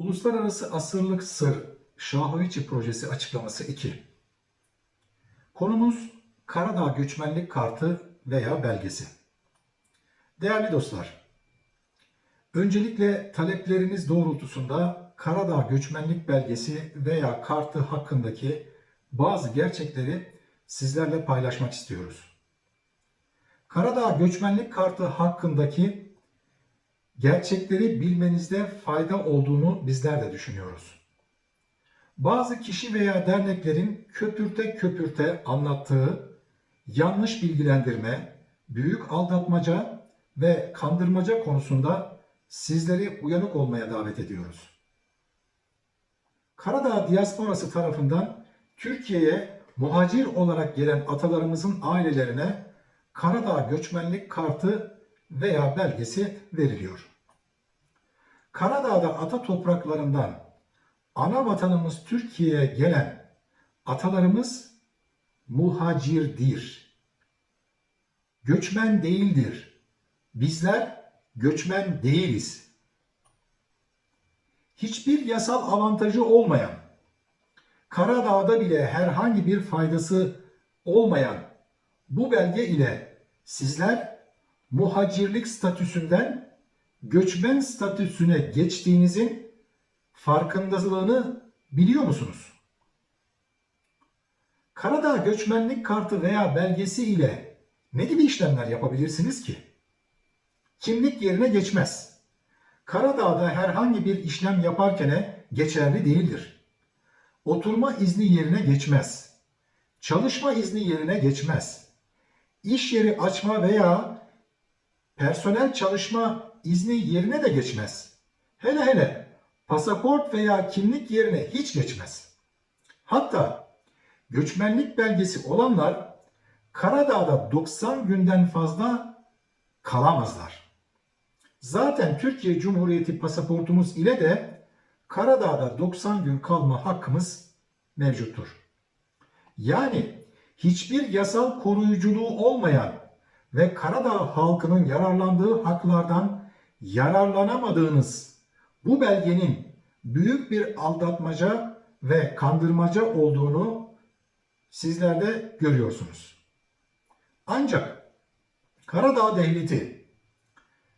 Uluslararası Asırlık Sır Şahoviçi Projesi açıklaması 2. Konumuz Karadağ Göçmenlik Kartı veya belgesi. Değerli dostlar, öncelikle talepleriniz doğrultusunda Karadağ Göçmenlik Belgesi veya kartı hakkındaki bazı gerçekleri sizlerle paylaşmak istiyoruz. Karadağ Göçmenlik Kartı hakkındaki gerçekleri bilmenizde fayda olduğunu bizler de düşünüyoruz. Bazı kişi veya derneklerin köpürte köpürte anlattığı yanlış bilgilendirme, büyük aldatmaca ve kandırmaca konusunda sizleri uyanık olmaya davet ediyoruz. Karadağ diasporası tarafından Türkiye'ye muhacir olarak gelen atalarımızın ailelerine Karadağ göçmenlik kartı veya belgesi veriliyor. Karadağ'da ata topraklarından ana vatanımız Türkiye'ye gelen atalarımız muhacirdir. Göçmen değildir. Bizler göçmen değiliz. Hiçbir yasal avantajı olmayan, Karadağ'da bile herhangi bir faydası olmayan bu belge ile sizler muhacirlik statüsünden göçmen statüsüne geçtiğinizin farkındalığını biliyor musunuz? Karadağ göçmenlik kartı veya belgesi ile ne gibi işlemler yapabilirsiniz ki? Kimlik yerine geçmez. Karadağ'da herhangi bir işlem yaparken geçerli değildir. Oturma izni yerine geçmez. Çalışma izni yerine geçmez. İş yeri açma veya personel çalışma izni yerine de geçmez. Hele hele pasaport veya kimlik yerine hiç geçmez. Hatta göçmenlik belgesi olanlar Karadağ'da 90 günden fazla kalamazlar. Zaten Türkiye Cumhuriyeti pasaportumuz ile de Karadağ'da 90 gün kalma hakkımız mevcuttur. Yani hiçbir yasal koruyuculuğu olmayan ve Karadağ halkının yararlandığı haklardan yararlanamadığınız bu belgenin büyük bir aldatmaca ve kandırmaca olduğunu sizler de görüyorsunuz. Ancak Karadağ Devleti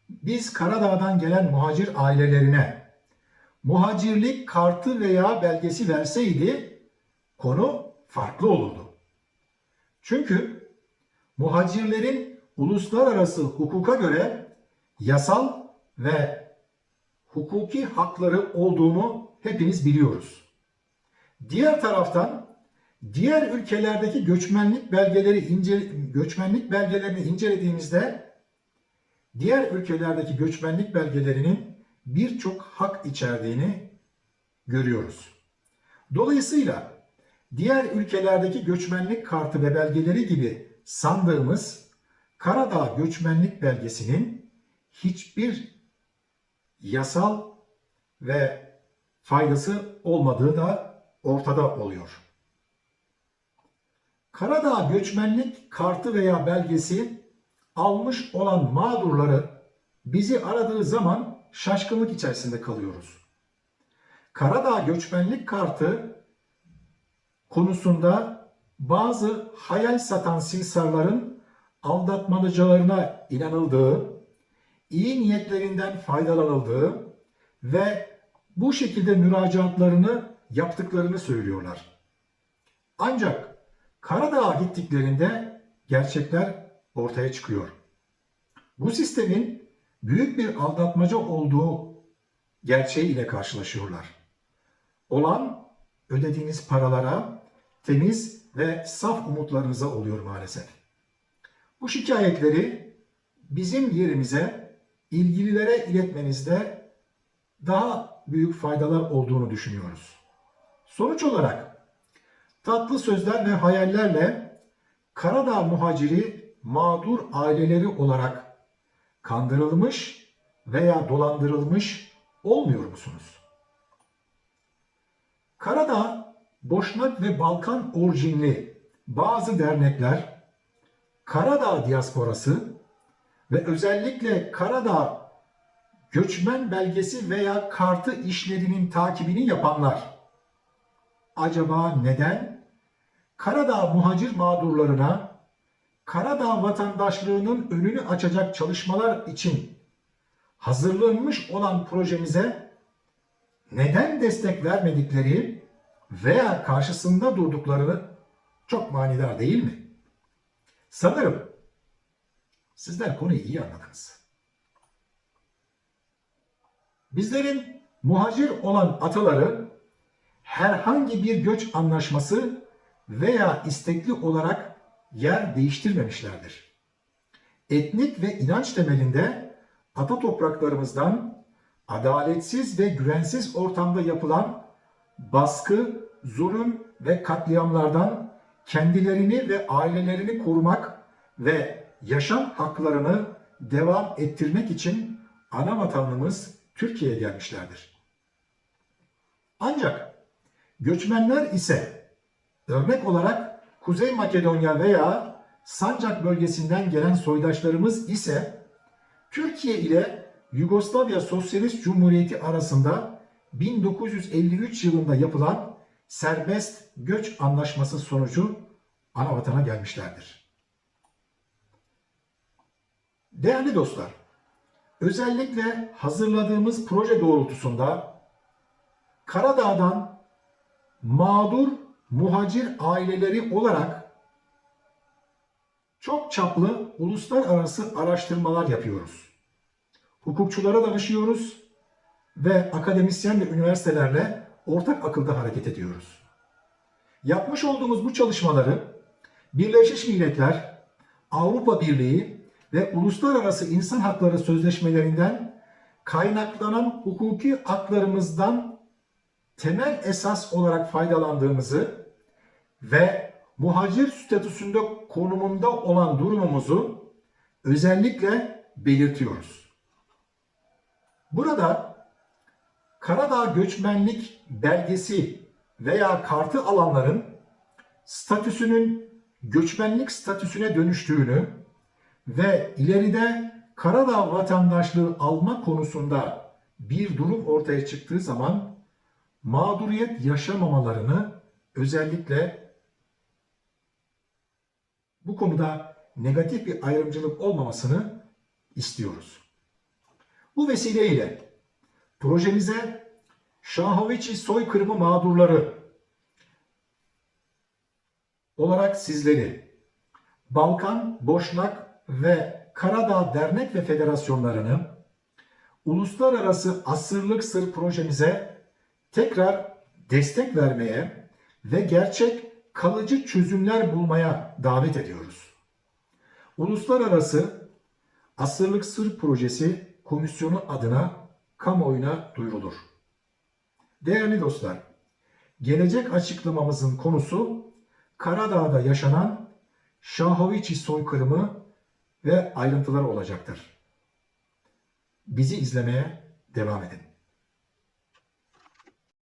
biz Karadağ'dan gelen muhacir ailelerine muhacirlik kartı veya belgesi verseydi konu farklı olurdu. Çünkü muhacirlerin uluslararası hukuka göre yasal ve hukuki hakları olduğunu hepiniz biliyoruz. Diğer taraftan diğer ülkelerdeki göçmenlik belgeleri ince, göçmenlik belgelerini incelediğimizde diğer ülkelerdeki göçmenlik belgelerinin birçok hak içerdiğini görüyoruz. Dolayısıyla diğer ülkelerdeki göçmenlik kartı ve belgeleri gibi sandığımız Karadağ göçmenlik belgesinin hiçbir yasal ve faydası olmadığı da ortada oluyor. Karadağ göçmenlik kartı veya belgesi almış olan mağdurları bizi aradığı zaman şaşkınlık içerisinde kalıyoruz. Karadağ göçmenlik kartı konusunda bazı hayal satan simsarların aldatmalıcalarına inanıldığı, iyi niyetlerinden faydalanıldığı ve bu şekilde müracaatlarını yaptıklarını söylüyorlar. Ancak Karadağ'a gittiklerinde gerçekler ortaya çıkıyor. Bu sistemin büyük bir aldatmaca olduğu gerçeği ile karşılaşıyorlar. Olan ödediğiniz paralara temiz ve saf umutlarınıza oluyor maalesef. Bu şikayetleri bizim yerimize ilgililere iletmenizde daha büyük faydalar olduğunu düşünüyoruz. Sonuç olarak tatlı sözler ve hayallerle Karadağ muhaciri mağdur aileleri olarak kandırılmış veya dolandırılmış olmuyor musunuz? Karadağ, Boşnak ve Balkan orijinli bazı dernekler Karadağ diasporası ve özellikle Karadağ göçmen belgesi veya kartı işlerinin takibini yapanlar acaba neden Karadağ muhacir mağdurlarına Karadağ vatandaşlığının önünü açacak çalışmalar için hazırlanmış olan projemize neden destek vermedikleri veya karşısında durduklarını çok manidar değil mi? Sanırım sizler konuyu iyi anladınız. Bizlerin muhacir olan ataları herhangi bir göç anlaşması veya istekli olarak yer değiştirmemişlerdir. Etnik ve inanç temelinde ata topraklarımızdan adaletsiz ve güvensiz ortamda yapılan baskı, zulüm ve katliamlardan kendilerini ve ailelerini korumak ve yaşam haklarını devam ettirmek için ana vatanımız Türkiye'ye gelmişlerdir. Ancak göçmenler ise örnek olarak Kuzey Makedonya veya Sancak bölgesinden gelen soydaşlarımız ise Türkiye ile Yugoslavya Sosyalist Cumhuriyeti arasında 1953 yılında yapılan serbest göç anlaşması sonucu ana vatana gelmişlerdir. Değerli dostlar, özellikle hazırladığımız proje doğrultusunda Karadağ'dan mağdur muhacir aileleri olarak çok çaplı uluslararası araştırmalar yapıyoruz. Hukukçulara danışıyoruz ve akademisyen ve üniversitelerle ortak akılda hareket ediyoruz. Yapmış olduğumuz bu çalışmaları Birleşmiş Milletler, Avrupa Birliği ve uluslararası insan hakları sözleşmelerinden kaynaklanan hukuki haklarımızdan temel esas olarak faydalandığımızı ve muhacir statüsünde konumunda olan durumumuzu özellikle belirtiyoruz. Burada Karadağ göçmenlik belgesi veya kartı alanların statüsünün göçmenlik statüsüne dönüştüğünü ve ileride Karadağ vatandaşlığı alma konusunda bir durum ortaya çıktığı zaman mağduriyet yaşamamalarını özellikle bu konuda negatif bir ayrımcılık olmamasını istiyoruz. Bu vesileyle projemize Şahoviçi soykırımı mağdurları olarak sizleri Balkan, Boşnak ve Karadağ dernek ve federasyonlarını uluslararası asırlık sır projemize tekrar destek vermeye ve gerçek kalıcı çözümler bulmaya davet ediyoruz. Uluslararası Asırlık Sır Projesi Komisyonu adına kamuoyuna duyurulur. Değerli dostlar, gelecek açıklamamızın konusu Karadağ'da yaşanan Şahoviçi soykırımı ve ayrıntıları olacaktır. Bizi izlemeye devam edin.